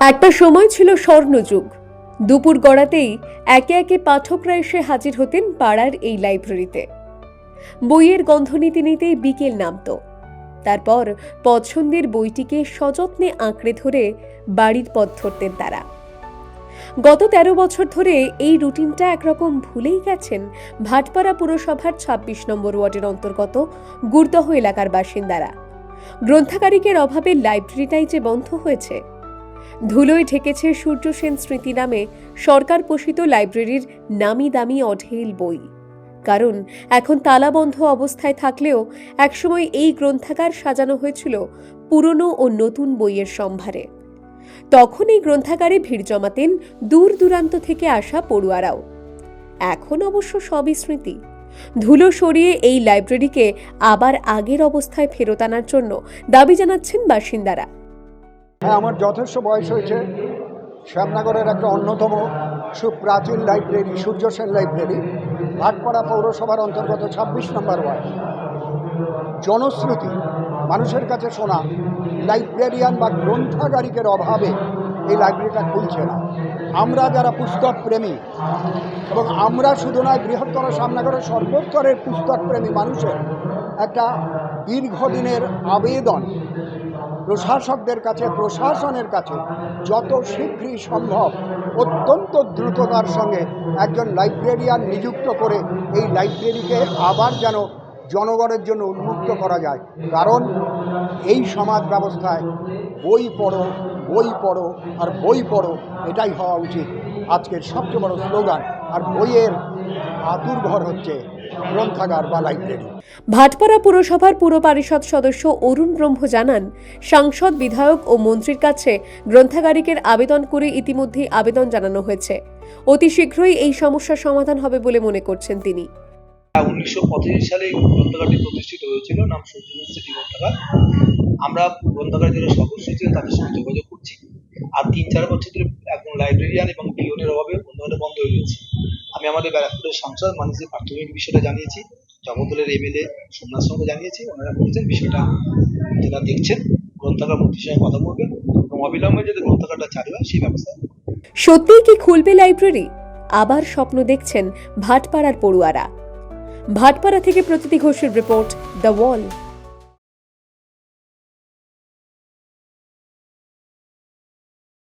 একটা সময় ছিল স্বর্ণযুগ। দুপুর গড়াতেই একে একে পাঠকরা এসে হাজির হতেন পাড়ার এই লাইব্রেরিতে। বইয়ের গন্ধ নিতে নিতেই বিকেল নামতো। তারপর পছন্দের বইটিকে সযত্নে আঁকড়ে ধরে বাড়ির পথ ধরতেন তারা। গত তেরো বছর ধরে এই রুটিনটা একরকম ভুলেই গেছেন ভাটপাড়া পুরসভার ২৬ নম্বর ওয়ার্ডের অন্তর্গত গুরদহ এলাকার বাসিন্দারা। গ্রন্থাগারিকের অভাবে লাইব্রেরিটাই যে বন্ধ হয়েছে ধুলোয় ঢেকেছে সূর্য সেন স্মৃতি নামে সরকার পোষিত লাইব্রেরির নামি দামি অঢেল বই। কারণ এখন তালাবন্ধ অবস্থায় থাকলেও একসময় এই গ্রন্থাগার সাজানো হয়েছিল পুরনো ও নতুন বইয়ের সম্ভারে। তখন এই গ্রন্থাগারে ভিড় জমাতেন দূর দূরান্ত থেকে আসা পড়ুয়ারাও। এখন অবশ্য সবই স্মৃতি। ধুলো সরিয়ে এই লাইব্রেরিকে আবার আগের অবস্থায় ফেরত আনার জন্য দাবি জানাচ্ছেন বাসিন্দারা। হ্যাঁ আমার যথেষ্ট বয়স হয়েছে। শ্যামনগরের একটা অন্যতম সুপ্রাচীন লাইব্রেরি সূর্য সেন লাইব্রেরি ভাটপাড়া পৌরসভার অন্তর্গত ২৬ নম্বর ওয়ার্ড। জনশ্রুতি, মানুষের কাছে শোনা লাইব্রেরিয়ান বা গ্রন্থাগারিকের অভাবে এই লাইব্রেরিটা খুলছে না। আমরা যারা পুস্তক প্রেমী এবং আমরা শুধু নয়, বৃহত্তর সামনাগরের সর্বোত্তরের পুস্তক প্রেমী মানুষের একটা দীর্ঘদিনের আবেদন প্রশাসকদের কাছে, প্রশাসনের কাছে যত শীঘ্রই সম্ভব অত্যন্ত দ্রুততার সঙ্গে একজন লাইব্রেরিয়ান নিযুক্ত করে এই লাইব্রেরিকে আবার যেন জনগণের জন্য উন্মুক্ত করা যায়। কারণ এই সমাজ ব্যবস্থায় বই পড়ো বই পড়ো আর বই পড়ো এটাই হওয়া উচিত। আজকের সবচেয়ে বড় স্লোগান আর বইয়ের আতুর ঘর হচ্ছে গ্রন্থাগার বা লাইব্রেরি। ভাটপাড়া পুরসভার পুর পরিষদ সদস্য অরুণ ব্রহ্ম জানান সাংসদ বিধায়ক ও মন্ত্রীর কাছে গ্রন্থাগারিকের আবেদন করে ইতিমধ্যেই আবেদন জানানো হয়েছে। অতি শীঘ্রই এই সমস্যার সমাধান হবে বলে মনে করছেন তিনি। উনিশশো পঁচাশি সালে গ্রন্থাগারটি প্রতিষ্ঠিত হয়েছিল নাম সূর্যমুখ স্মৃতি গ্রন্থাগার। আমরা গ্রন্থাগার যারা সদস্য ছিলেন তাদের সঙ্গে যোগাযোগ করছি। আর তিন চার বছর ধরে একজন লাইব্রেরিয়ান এবং পিওনের অভাবে গ্রন্থাগারটা বন্ধ হয়ে গেছে আমি আমাদের ব্যারাকপুরের সাংসদ মাননীয় প্রাথমিক বিষয়টা জানিয়েছি জগদলের এমএলএ সোমনাথ সঙ্গে জানিয়েছি, ওনারা বলেছেন বিষয়টা যারা দেখছেন, গ্রন্থাগার মন্ত্রীর সঙ্গে কথা বলবেন এবং অবিলম্বে যদি গ্রন্থাগারটা চালু হয়, সেই ব্যবস্থা সত্যিই কি খুলবে লাইব্রেরি? আবার স্বপ্ন দেখছেন ভাটপাড়ার পড়ুয়ারা। ভাটপাড়া থেকে প্রতীতি ঘোষের রিপোর্ট দ্য ওয়াল